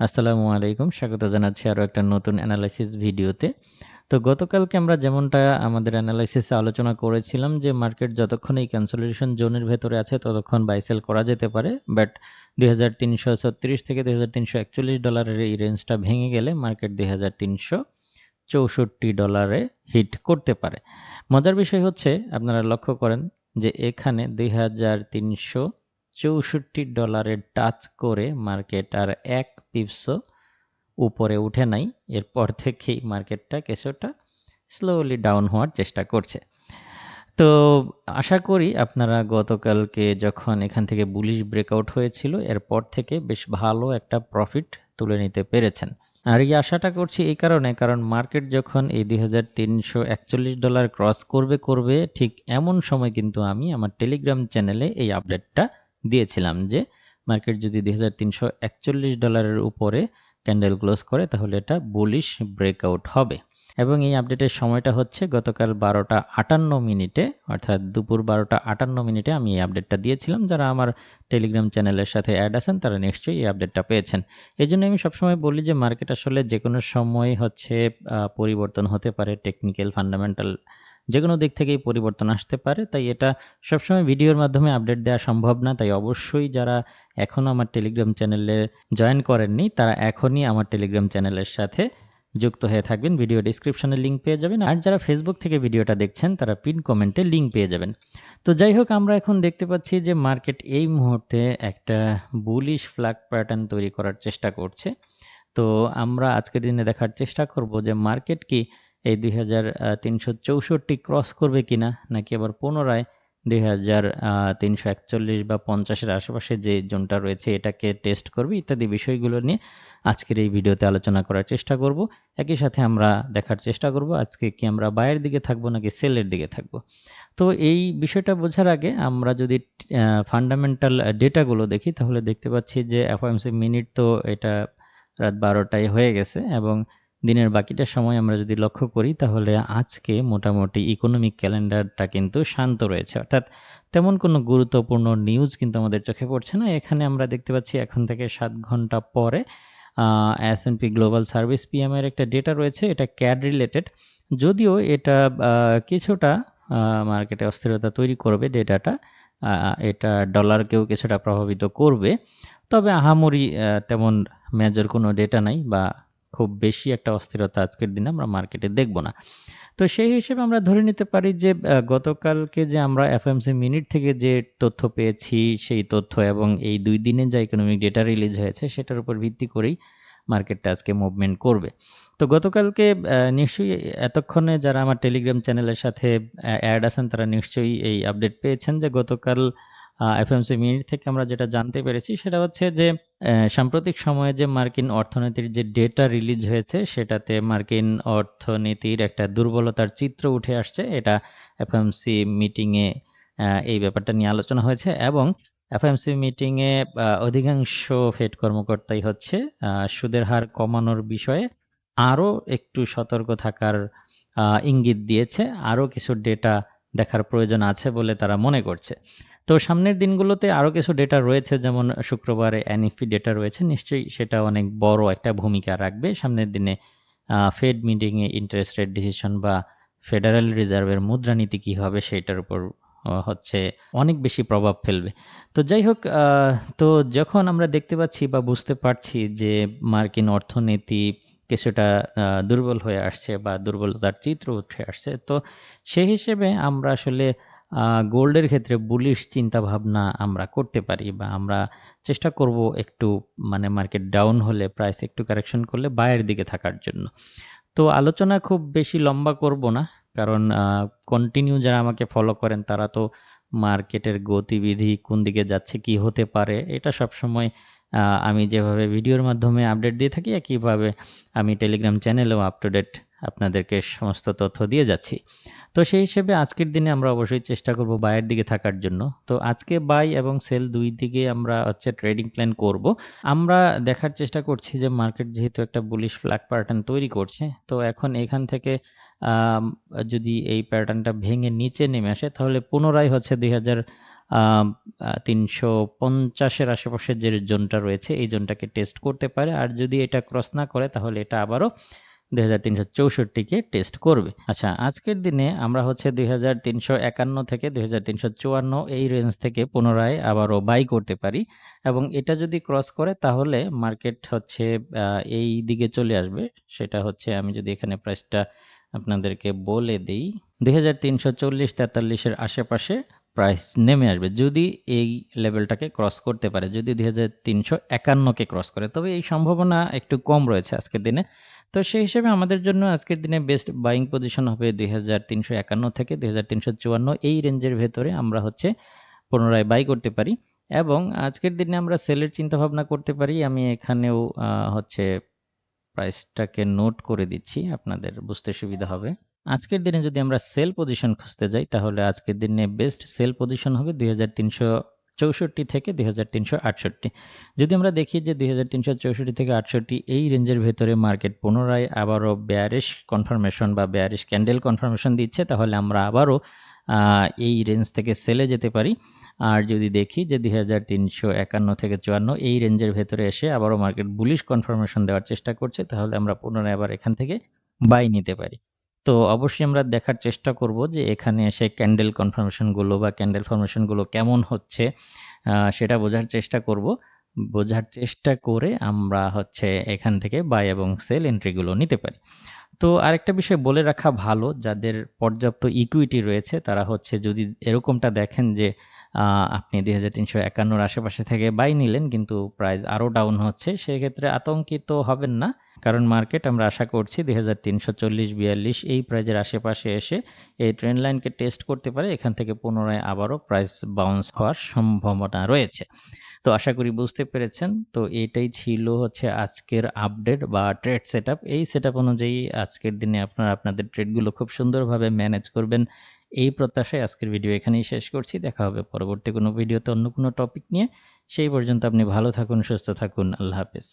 আসসালামু আলাইকুম। স্বাগত জানাচ্ছি আরও একটা নতুন অ্যানালাইসিস ভিডিওতে। তো গতকালকে আমরা যেমনটা আমাদের অ্যানালাইসিসে আলোচনা করেছিলাম যে মার্কেট যতক্ষণ এই ক্যান্সেলেশন জোনের ভেতরে আছে, ততক্ষণ বাইসেল করা যেতে পারে। বাট দুই হাজার তিনশো ছত্রিশ থেকে দুই হাজার তিনশো একচল্লিশ ডলারের এই রেঞ্জটা ভেঙে গেলে মার্কেট দুই চৌষট্টি ডলারে হিট করতে পারে। মজার বিষয় হচ্ছে, আপনারা লক্ষ্য করেন যে এখানে দুই হাজার তিনশো চৌষট্টি ডলারে টাচ করে মার্কেট আর এক পিপসও উপরে উঠে নাই। এরপর থেকেই মার্কেটটা কিছুটা স্লোলি ডাউন হওয়ার চেষ্টা করছে। তো আশা করি আপনারা গতকালকে যখন এখান থেকে বুলিশ ব্রেকআউট হয়েছিল, এরপর থেকে বেশ ভালো একটা প্রফিট তুলে নিতে পেরেছেন। আর এই আশাটা করছি এই কারণে, কারণ মার্কেট যখন এই দুই হাজার তিনশো একচল্লিশ ডলার ক্রস করবে করবে, ঠিক এমন সময় কিন্তু আমি আমার টেলিগ্রাম চ্যানেলে এই আপডেটটা দিয়েছিলাম যে মার্কেট যদি দুই হাজার তিনশো একচল্লিশ ডলারের উপরে ক্যান্ডেল ক্লোজ করে, তাহলে এটা বুলিশ ব্রেকআউট হবে। এবং এই আপডেটের সময়টা হচ্ছে গতকাল বারোটা আটান্ন মিনিটে, অর্থাৎ দুপুর বারোটা আটান্ন মিনিটে আমি এই আপডেটটা দিয়েছিলাম। যারা আমার টেলিগ্রাম চ্যানেলের সাথে অ্যাড আছেন, তারা নিশ্চয়ই এই আপডেটটা পেয়েছেন। এই জন্য আমি সবসময় বলি যে মার্কেট আসলে যে কোনো সময় হচ্ছে পরিবর্তন হতে পারে টেকনিক্যাল ফান্ডামেন্টাল যে কোনো দিক থেকেই পরিবর্তন আসতে পারে, তাই এটা সবসময় ভিডিওর মাধ্যমে আপডেট দেওয়া সম্ভব না। তাই অবশ্যই যারা এখনও আমার টেলিগ্রাম চ্যানেলে জয়েন করেননি, তারা এখনই আমার টেলিগ্রাম চ্যানেলের সাথে যুক্ত হয়ে থাকবেন। ভিডিও ডিসক্রিপশনে লিঙ্ক পেয়ে যাবেন। আর যারা ফেসবুক থেকে ভিডিওটা দেখছেন, তারা পিন কমেন্টে লিঙ্ক পেয়ে যাবেন। তো যাই হোক, আমরা এখন দেখতে পাচ্ছি যে মার্কেট এই মুহূর্তে একটা বুলিশ ফ্ল্যাগ প্যাটার্ন তৈরি করার চেষ্টা করছে। তো আমরা আজকের দিনে দেখার চেষ্টা করব যে মার্কেট কি এই দুই হাজার তিনশো চৌষট্টি ক্রস করবে কিনা, নাকি আবার পুনরায় দুই হাজার তিনশো একচল্লিশ বা পঞ্চাশের আশেপাশে যে জোনটা রয়েছে এটাকে টেস্ট করবে, ইত্যাদি বিষয়গুলো নিয়ে আজকের এই ভিডিওতে আলোচনা করার চেষ্টা করব। একই সাথে আমরা দেখার চেষ্টা করব, আজকে কি আমরা বায়ের দিকে থাকব নাকি সেলের দিকে থাকব। তো এই বিষয়টা বোঝার আগে আমরা যদি ফান্ডামেন্টাল ডেটাগুলো দেখি, তাহলে দেখতে পাচ্ছি যে এফওএমসি মিনিট তো এটা রাত বারোটায় হয়ে গেছে এবং দিনের বাকিটা সময় আমরা যদি লক্ষ্য করি, তাহলে আজকে মোটামুটি ইকোনমিক ক্যালেন্ডারটা কিন্তু শান্ত রয়েছে। অর্থাৎ তেমন কোনো গুরুত্বপূর্ণ নিউজ কিন্তু আমাদের চোখে পড়ছে না। এখানে আমরা দেখতে পাচ্ছি এখন থেকে সাত ঘণ্টা পরে S and P global service পিএমের একটা ডেটা রয়েছে, এটা ক্যাড রিলেটেড যদিও এটা কিছুটা মার্কেটে অস্থিরতা তৈরি করবে ডেটাটা এটা ডলারকেও কিছুটা প্রভাবিত করবে। তবে আহামরি তেমন মেজর কোনো ডেটা নাই বা খুব বেশি একটা অস্থিরতা আজকের দিনে আমরা মার্কেটে দেখব না। তো সেই হিসেবে আমরা ধরে নিতে পারি যে গতকালকে যে আমরা এফএমসি মিনিট থেকে যে তথ্য পেয়েছি, সেই তথ্য এবং এই দুই দিনে যা ইকোনমিক ডেটা রিলিজ হয়েছে, সেটার উপর ভিত্তি করেই মার্কেটটা আজকে মুভমেন্ট করবে। তো গতকালকে নিশ্চয়ই এতক্ষণে যারা আমার টেলিগ্রাম চ্যানেলের সাথে অ্যাড আছেন, তারা নিশ্চয়ই এই আপডেট পেয়েছেন যে গতকাল এফএমসি মিনিট থেকে আমরা যেটা জানতে পেরেছি সেটা হচ্ছে যে সাম্প্রতিক সময়ে যে মার্কিন অর্থনীতির যে ডেটা রিলিজ হয়েছে, সেটাতে মার্কিন অর্থনীতির একটা দুর্বলতার চিত্র উঠে আসছে। এটা এফএমসি মিটিংয়ে এই ব্যাপারটা নিয়ে আলোচনা হয়েছে এবং এফএমসি মিটিংয়ে অধিকাংশ ফেড কর্মকর্তাই হচ্ছে সুদের হার কমানোর বিষয়ে আরও একটু সতর্ক থাকার ইঙ্গিত দিয়েছে। আরও কিছু ডেটা দেখার প্রয়োজন আছে বলে তারা মনে করছে। তো সামনের দিনগুলোতে আরও কিছু ডেটা রয়েছে, যেমন শুক্রবারে এনইপি ডেটা রয়েছে, নিশ্চয়ই সেটা অনেক বড় একটা ভূমিকা রাখবে। সামনের দিনে ফেড মিটিংয়ে ইন্টারেস্ট রেট ডিসিশন বা ফেডারেল রিজার্ভের মুদ্রানীতি কী হবে সেটার উপর হচ্ছে অনেক বেশি প্রভাব ফেলবে। তো যাই হোক তো যখন আমরা দেখতে পাচ্ছি বা বুঝতে পারছি যে মার্কিন অর্থনীতি কিছুটা দুর্বল হয়ে আসছে বা দুর্বলতার চিত্র উঠে আসছে, তো সেই হিসেবে আমরা আসলে গোল্ডের ক্ষেত্রে বুলিশ চিন্তা ভাবনা আমরা করতে পারি বা আমরা চেষ্টা করব একটু মানে মার্কেট ডাউন হলে প্রাইস একটু কারেকশন করলে বায়ের দিকে থাকার জন্য। তো আলোচনা খুব বেশি লম্বা করব না, কারণ কন্টিনিউ যারা আমাকে ফলো করেন তারা তো মার্কেটের গতিবিধি কোন দিকে যাচ্ছে, কি হতে পারে, এটা সব সময় আমি যেভাবে ভিডিওর মাধ্যমে আপডেট দিয়ে থাকি, একইভাবে আমি টেলিগ্রাম চ্যানেলেও আপ টু ডেট আপনাদেরকে সমস্ত তথ্য দিয়ে যাচ্ছি। তো সেই হিসেবে আজকের দিনে আমরা অবশ্যই চেষ্টা করব বাইয়ের দিকে থাকার জন্য। তো আজকে বাই এবং সেল দুই দিকে আমরা হচ্ছে ট্রেডিং প্ল্যান করব। আমরা দেখার চেষ্টা করছি যে মার্কেট যেহেতু একটা বুলিশ ফ্ল্যাগ প্যাটার্ন তৈরি করছে, তো এখন এখান থেকে যদি এই প্যাটার্নটা ভেঙে নিচে নেমে আসে, তাহলে পুনরায় হচ্ছে দুই হাজার তিনশো পঞ্চাশের আশেপাশের যে জোনটা রয়েছে, এই জোনটাকে টেস্ট করতে পারে। আর যদি এটা ক্রস না করে, তাহলে এটা আবারও দুই হাজার তিনশো চৌষট্টিকে টেস্ট করবে। আচ্ছা আজকের দিনে আমরা হচ্ছে দুই হাজার তিনশো একান্ন থেকে দুই হাজার তিনশো চুয়ান্ন এই রেঞ্জ থেকে পুনরায় আবারও বাই করতে পারি এবং এটা যদি ক্রস করে তাহলে মার্কেট হচ্ছে এই দিকে চলে আসবে। সেটা হচ্ছে আমি যদি এখানে প্রাইসটা আপনাদেরকে বলে দিই, দুই হাজার তিনশো চল্লিশ তেতাল্লিশের আশেপাশে প্রাইস নেমে আসবে যদি এই লেভেলটাকে ক্রস করতে পারে, যদি দুই হাজার তিনশো একান্নকে ক্রস করে, তবে এই সম্ভাবনা একটু কম রয়েছে আজকের দিনে। তো সেই হিসেবে আমাদের জন্য আজকের দিনে বেস্ট বাইং পজিশন হবে দুই হাজার তিনশো একান্ন থেকে দুই হাজার তিনশো চুয়ান্ন, এই রেঞ্জের ভেতরে আমরা হচ্ছে পুনরায় বাই করতে পারি। এবং আজকের দিনে আমরা সেলের চিন্তা ভাবনা করতে পারি। আমি এখানেও হচ্ছে প্রাইসটাকে নোট করে দিচ্ছি, আপনাদের বুঝতে সুবিধা হবে। আজকের দিনে যদি আমরা সেল পজিশন খুঁজতে যাই, তাহলে আজকের দিনে বেস্ট সেল পজিশন হবে দুই চৌষট্টি থেকে দুই হাজার তিনশো আটষট্টি। যদি আমরা দেখি যে দুই হাজার তিনশো চৌষট্টি থেকে আটষট্টি এই রেঞ্জের ভেতরে মার্কেট পুনরায় আবারও বেয়ারিশ কনফার্মেশন বা বেয়ারিশ ক্যান্ডেল কনফার্মেশন দিচ্ছে, তাহলে আমরা আবারও এই রেঞ্জ থেকে সেলে যেতে পারি। আর যদি দেখি যে দুই হাজার তিনশো একান্ন থেকে চুয়ান্ন এই রেঞ্জের ভেতরে এসে আবারও মার্কেট বুলিশ কনফার্মেশন দেওয়ার চেষ্টা করছে, তাহলে আমরা পুনরায় আবার এখান থেকে বাই নিতে পারি। তো অবশ্যই আমরা দেখার চেষ্টা করব যে এখানে এসে ক্যান্ডেল কনফার্মেশনগুলো বা ক্যান্ডেল ফরমেশনগুলো কেমন হচ্ছে সেটা বোঝার চেষ্টা করব। বোঝার চেষ্টা করে আমরা হচ্ছে এখান থেকে বাই এবং সেল এন্ট্রিগুলো নিতে পারি। তো আরেকটা বিষয় বলে রাখা ভালো, যাদের পর্যাপ্ত ইকুইটি রয়েছে, তারা হচ্ছে যদি এরকমটা দেখেন যে আপনি দুই হাজার তিনশো একান্নর আশেপাশে থেকে বাই নিলেন, কিন্তু প্রাইস আরও ডাউন হচ্ছে, সেক্ষেত্রে আতঙ্কিত হবেন না। কারণ মার্কেট আমরা আশা করছি দুই হাজার তিনশো চল্লিশ, বিয়াল্লিশ এই প্রাইজের আশেপাশে এসে এই ট্রেন লাইনকে টেস্ট করতে পারে। এখান থেকে পুনরায় আবারও প্রাইস বাউন্স হওয়ার সম্ভাবনা রয়েছে। তো আশা করি বুঝতে পেরেছেন। তো এটাই ছিল হচ্ছে আজকের আপডেট বা ট্রেড সেট এই সেট অনুযায়ী আজকের দিনে আপনারা আপনাদের ট্রেডগুলো খুব সুন্দরভাবে ম্যানেজ করবেন। এই প্রত্যাশায় আজকের ভিডিও এখানেই শেষ করছি। দেখা হবে পরবর্তী কোনো ভিডিওতে অন্য কোনো টপিক নিয়ে। সেই পর্যন্ত আপনি ভালো থাকুন, সুস্থ থাকুন। আল্লাহ হাফেজ।